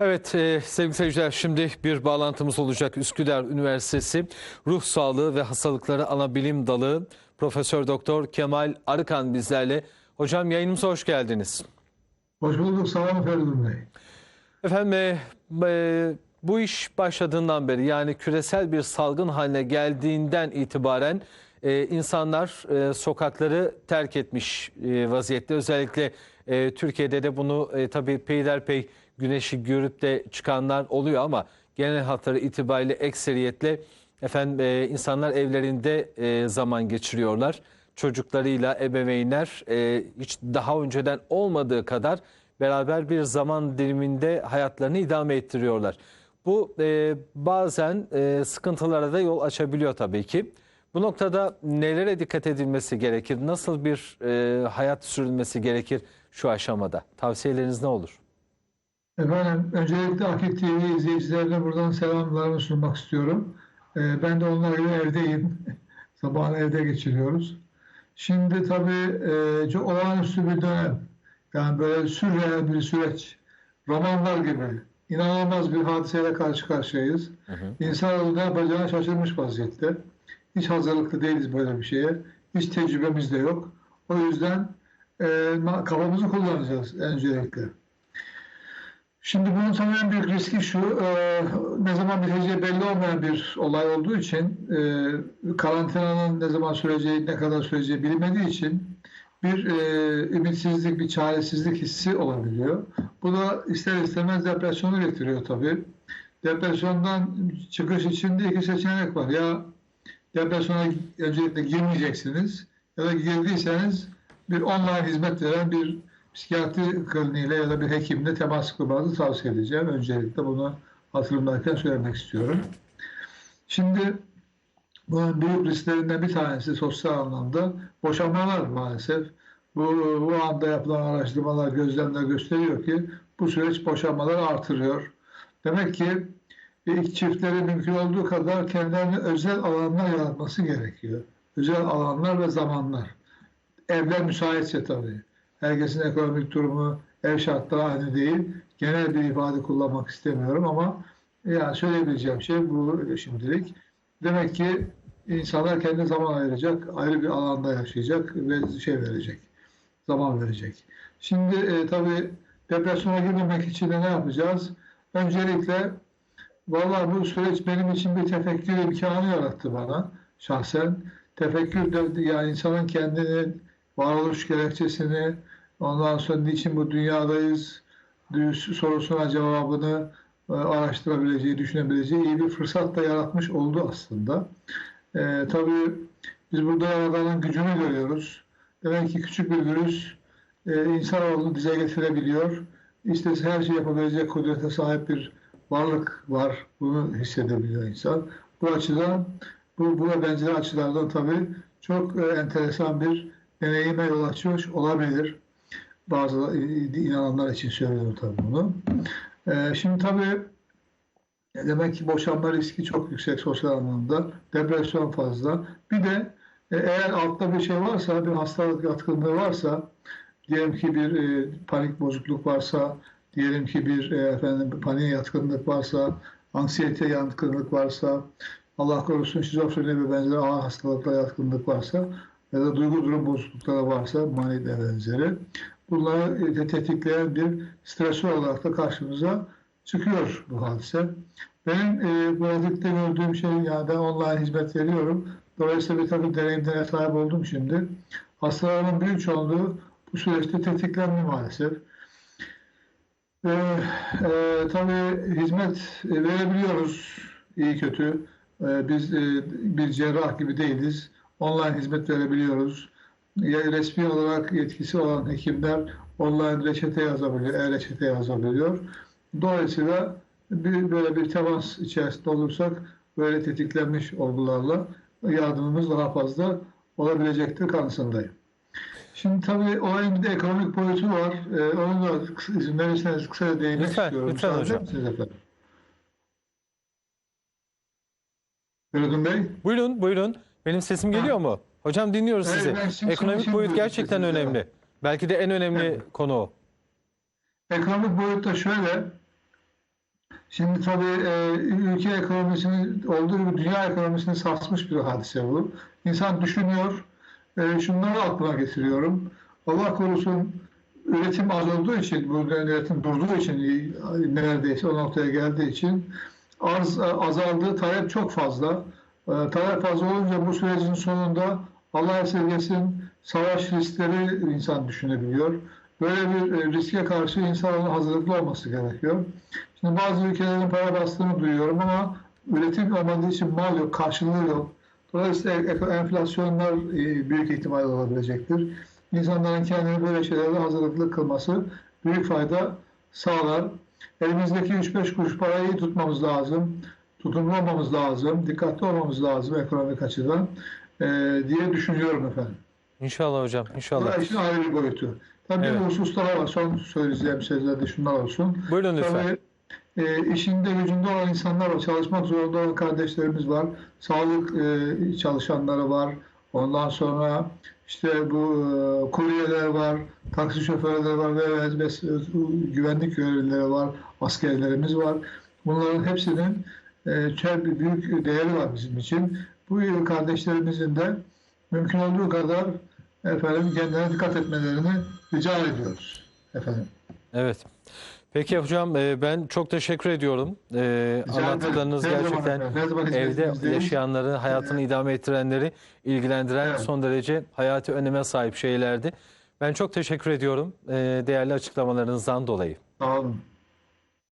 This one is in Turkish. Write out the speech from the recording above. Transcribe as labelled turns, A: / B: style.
A: Evet e, sevgili seyirciler şimdi bir bağlantımız olacak. Üsküdar Üniversitesi Ruh Sağlığı ve Hastalıkları Anabilim Dalı Profesör Doktor Kemal Arıkan bizlerle. Hocam yayınımıza hoş geldiniz.
B: Hoş bulduk. Sağ olun Feridun Bey.
A: Efendim e, e, bu iş başladığından beri yani küresel bir salgın haline geldiğinden itibaren e, insanlar e, sokakları terk etmiş e, vaziyette. Özellikle e, Türkiye'de de bunu e, tabii peyderpey güneşi görüp de çıkanlar oluyor ama genel hatları itibariyle ekseriyetle efendim e, insanlar evlerinde e, zaman geçiriyorlar. Çocuklarıyla ebeveynler e, hiç daha önceden olmadığı kadar beraber bir zaman diliminde hayatlarını idame ettiriyorlar. Bu e, bazen e, sıkıntılara da yol açabiliyor tabii ki. Bu noktada nelere dikkat edilmesi gerekir? Nasıl bir e, hayat sürülmesi gerekir şu aşamada? Tavsiyeleriniz ne olur?
B: Efendim öncelikle Akit TV izleyicilerine buradan selamlarımı sunmak istiyorum. Ee, ben de onlar gibi evdeyim. Sabahını evde geçiriyoruz. Şimdi tabii e, çok olağanüstü bir dönem. Yani böyle sürreal bir süreç. Romanlar gibi. inanılmaz bir hadiseyle karşı karşıyayız. İnsanoğlu ne yapacağını şaşırmış vaziyette. Hiç hazırlıklı değiliz böyle bir şeye. Hiç tecrübemiz de yok. O yüzden e, kafamızı kullanacağız öncelikle. Şimdi bunun tabii büyük riski şu, e, ne zaman biteceği belli olmayan bir olay olduğu için, e, karantinanın ne zaman süreceği, ne kadar süreceği bilinmediği için bir e, ümitsizlik, bir çaresizlik hissi olabiliyor. Bu da ister istemez depresyonu getiriyor tabii. Depresyondan çıkış için de iki seçenek var. Ya depresyona öncelikle girmeyeceksiniz ya da girdiyseniz bir online hizmet veren bir psikiyatri kliniğiyle ya da bir hekimle temas kurmanızı tavsiye edeceğim. Öncelikle bunu hatırımdayken söylemek istiyorum. Şimdi bunun büyük risklerinden bir tanesi sosyal anlamda boşanmalar maalesef. Bu, bu anda yapılan araştırmalar, gözlemler gösteriyor ki bu süreç boşanmaları artırıyor. Demek ki ilk çiftlerin mümkün olduğu kadar kendilerine özel alanlar yaratması gerekiyor. Özel alanlar ve zamanlar. Evler müsaitse tabii. Herkesin ekonomik durumu, ev şartları aynı değil. Genel bir ifade kullanmak istemiyorum ama yani söyleyebileceğim şey bu şimdilik. Demek ki insanlar kendi zaman ayıracak, ayrı bir alanda yaşayacak ve şey verecek, zaman verecek. Şimdi e, tabii depresyona girmemek için de ne yapacağız? Öncelikle Vallahi bu süreç benim için bir tefekkür imkanı yarattı bana şahsen. Tefekkür de yani insanın kendini, varoluş gerekçesini, ondan sonra niçin bu dünyadayız sorusuna cevabını e, araştırabileceği, düşünebileceği iyi bir fırsat da yaratmış oldu aslında. E, tabii biz burada Yaradan'ın gücünü görüyoruz. Demek ki küçük bir virüs e, insanoğlunu dize getirebiliyor. İstese her şey yapabilecek kudrete sahip bir varlık var. Bunu hissedebiliyor insan. Bu açıdan bu buna benzer açılardan tabii çok e, enteresan bir deneyime yol açıyor olabilir. Bazı inananlar için söylüyorum tabii bunu. E, şimdi tabii e, demek ki boşanma riski çok yüksek sosyal anlamda. Depresyon fazla. Bir de e, eğer altta bir şey varsa, bir hastalık yatkınlığı varsa, diyelim ki bir e, panik bozukluk varsa, diyelim ki bir e, efendim paniğe yatkınlık varsa, anksiyete yatkınlık varsa, Allah korusun şizofreni ve benzeri ağır hastalıklara yatkınlık varsa ya da duygu durum bozuklukları varsa mani benzeri bunları e, tetikleyen bir stresör olarak da karşımıza çıkıyor bu hadise. Benim e, pratikte gördüğüm şey yani ben online hizmet veriyorum. Dolayısıyla bir takım deneyimlere sahip oldum şimdi. Hastaların büyük çoğunluğu bu süreçte tetiklendi maalesef. Ee, e, tabii hizmet e, verebiliyoruz iyi kötü. Ee, biz e, bir cerrah gibi değiliz. Online hizmet verebiliyoruz. Ya, resmi olarak yetkisi olan hekimler online reçete yazabiliyor, e-reçete yazabiliyor. Dolayısıyla bir, böyle bir temas içerisinde olursak böyle tetiklenmiş olgularla yardımımız daha fazla olabilecektir kanısındayım. Şimdi tabii olayın bir de ekonomik boyutu var. Ee, onu da izin verirseniz kısaca değinmek
A: Lütfen,
B: istiyorum.
A: lütfen
B: Müsaade
A: hocam.
B: misiniz efendim? Feridun Bey.
A: Buyurun buyurun. Benim sesim geliyor mu? Hocam dinliyoruz
B: Evet,
A: sizi.
B: ben şimdi-
A: Ekonomik
B: şimdi
A: boyut gerçekten
B: sesinizi.
A: önemli. Belki de en önemli
B: Evet.
A: konu o.
B: Ekonomik boyutta şöyle, Şimdi tabii e, ülke ekonomisini olduğu gibi dünya ekonomisini sarsmış bir hadise bu. İnsan düşünüyor, e, şunları aklına getiriyorum. Allah korusun üretim az olduğu için, bu üretim durduğu için e, neredeyse o noktaya geldiği için arz e, azaldı, talep çok fazla. E, talep fazla olunca bu sürecin sonunda Allah esirgesin savaş riskleri insan düşünebiliyor. Böyle bir e, riske karşı insanın hazırlıklı olması gerekiyor. Şimdi bazı ülkelerin para bastığını duyuyorum ama üretim olmadığı için mal yok, karşılığı yok. Dolayısıyla enflasyonlar e, büyük ihtimal olabilecektir. İnsanların kendini böyle şeylere hazırlıklı kılması büyük fayda sağlar. Elimizdeki 3-5 kuruş parayı tutmamız lazım. Tutumlu olmamız lazım. Dikkatli olmamız lazım ekonomik açıdan e, diye düşünüyorum efendim.
A: İnşallah hocam,
B: Bu
A: inşallah.
B: da işin ayrı bir boyutu. Tabii
A: Evet.
B: bu hususlara var. Son söyleyeceğim sözler de şunlar olsun.
A: Buyurun lütfen.
B: Tabii e, işinde gücünde olan insanlar var. Çalışmak zorunda olan kardeşlerimiz var. Sağlık e, çalışanları var. Ondan sonra işte bu e, kuryeler var, taksi şoförleri var ve, ve, ve güvenlik görevlileri var, askerlerimiz var. Bunların hepsinin çok büyük değeri var bizim için. Bu kardeşlerimizin de mümkün olduğu kadar efendim kendilerine dikkat etmelerini rica ediyoruz. Efendim.
A: Evet. Peki hocam e, ben çok teşekkür ediyorum. E,
B: ederim.
A: Anlattıklarınız gerçekten
B: zaman
A: evde yaşayanları, hayatını idame ettirenleri ilgilendiren
B: Evet.
A: son derece hayati öneme sahip şeylerdi. Ben çok teşekkür ediyorum e, değerli açıklamalarınızdan dolayı.
B: Sağ olun.